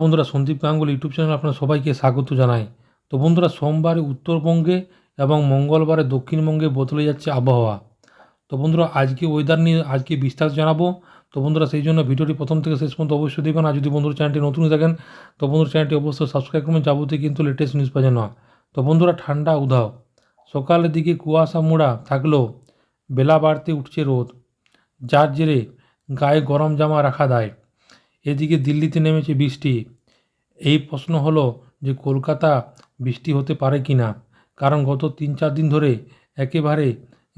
বন্ধুরা Sandeep Ganguly YouTube channel আপনার সবাইকে স্বাগত জানাই। তো বন্ধুরা সোমবারে উত্তরবঙ্গে এবং মঙ্গলবারে দক্ষিণবঙ্গে বদলে যাচ্ছে আবহাওয়া। তো বন্ধুরা আজকে ওয়েদার নিয়ে আজকে বিস্তার জানাব। তো বন্ধুরা সেই জন্য ভিডিওটি প্রথম থেকে শেষ পর্যন্ত অবশ্যই দেখবেন। আর যদি বন্ধুরা চ্যানেলটি নতুন থাকেন, তো বন্ধুরা চ্যানেলটি অবশ্যই সাবস্ক্রাইব করবেন। যাবতীয় কিন্তু লেটেস্ট নিউজ পাওয়া না তো বন্ধুরা ঠান্ডা উধাও। সকালের দিকে কুয়াশা মোড়া থাকলেও বেলা বাড়তে উঠছে রোদ। যার জেরে গায়ে গরম জামা রাখা দেয়। এদিকে দিল্লিতে নেমেছে বৃষ্টি। এই প্রশ্ন হলো যে কলকাতা বৃষ্টি হতে পারে কি না? কারণ গত তিন চার দিন ধরে একেবারে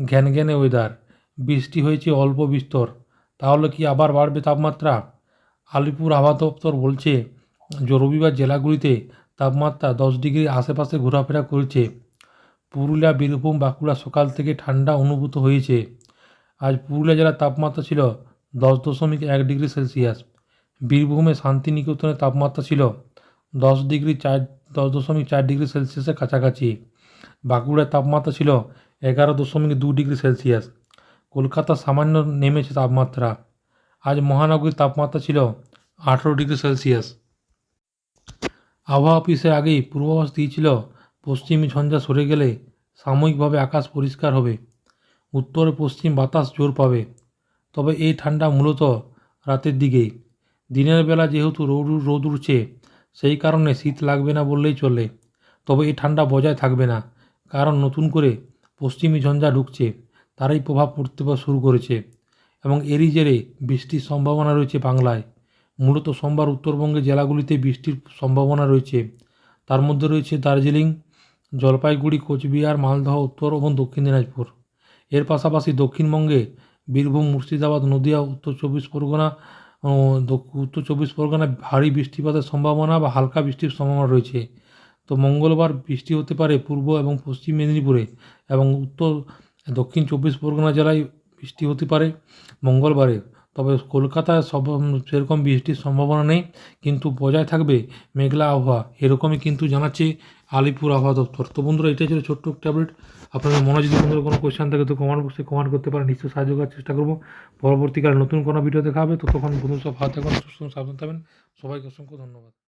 ঘ্যান ঘ্যানে ওয়েদার বৃষ্টি হয়েছে অল্প বিস্তর। তাহলে কি আবার বাড়বে তাপমাত্রা? আলিপুর আবহাওয়া দপ্তর বলছে যে রবিবার জেলাগুলিতে তাপমাত্রা দশ ডিগ্রির আশেপাশে ঘোরাফেরা করেছে। পুরুলিয়া, বীরভূম, বাঁকুড়া সকাল থেকে ঠান্ডা অনুভূত হয়েছে। আজ পুরুলিয়া জেলার তাপমাত্রা ছিল দশ দশমিক এক ডিগ্রি সেলসিয়াস। বীরভূমে শান্তিনিকেতনের তাপমাত্রা ছিল দশ ডিগ্রি চার, দশ দশমিক চার ডিগ্রি সেলসিয়াসের কাছাকাছি। বাঁকুড়ার তাপমাত্রা ছিল এগারো দশমিক দু ডিগ্রি সেলসিয়াস। কলকাতা সামান্য নেমেছে তাপমাত্রা। আজ মহানগরীর তাপমাত্রা ছিল আঠেরো ডিগ্রি সেলসিয়াস। আবহাওয়া অফিসের আগেই পূর্বাভাস দিয়েছিল, পশ্চিমী ঝঞ্ঝা সরে গেলে সাময়িকভাবে আকাশ পরিষ্কার হবে। উত্তর পশ্চিম বাতাস জোর পাবে। তবে এই ঠান্ডা মূলত রাতের দিকেই। দিনের বেলা যেহেতু রোদ রোদ উঠছে, সেই কারণে শীত লাগবে না বললেই চলে। তবে এই ঠান্ডা বজায় থাকবে না, কারণ নতুন করে পশ্চিমী ঝঞ্ঝা ঢুকছে, তারই প্রভাব পড়তে শুরু করেছে। এবং এরই জেরে বৃষ্টির সম্ভাবনা রয়েছে বাংলায়। মূলত সোমবার উত্তরবঙ্গের জেলাগুলিতে বৃষ্টির সম্ভাবনা রয়েছে। তার মধ্যে রয়েছে দার্জিলিং, জলপাইগুড়ি, কোচবিহার, মালদহ, উত্তর এবং দক্ষিণ দিনাজপুর। এর পাশাপাশি দক্ষিণবঙ্গে বীরভূম, মুর্শিদাবাদ, নদিয়া, উত্তর চব্বিশ পরগনা উত্তর চব্বিশ পরগনায় ভারী বৃষ্টিপাতের সম্ভাবনা বা হালকা বৃষ্টির সম্ভাবনা রয়েছে। তো মঙ্গলবার বৃষ্টি হতে পারে পূর্ব এবং পশ্চিম মেদিনীপুরে এবং উত্তর দক্ষিণ চব্বিশ পরগনা জেলায় বৃষ্টি হতে পারে মঙ্গলবারে। তবে কলকাতায় সব সেরকম বৃষ্টির সম্ভাবনা নেই, কিন্তু বজায় থাকবে মেঘলা আবহাওয়া। এরকমই কিন্তু জানাচ্ছে আলিপুর আবহাওয়া দপ্তর। তো বন্ধুরা, এটাই ছিল ছোট্ট ট্যাবলেট আপনাদের মনে যদি বন্ধুরা কোনো কোয়েশ্চেন থাকে, তো কমেন্ট বক্সে কমেন্ট করতে পারেন। নিশ্চয়ই সাহায্য করার চেষ্টা করব। পরবর্তীকালে নতুন কোনো ভিডিও দেখা হবে। তো তখন বন্ধু সব হাত থাকবেন সুস্থ সাবধান থাকবেন। সবাইকে অসংখ্য ধন্যবাদ।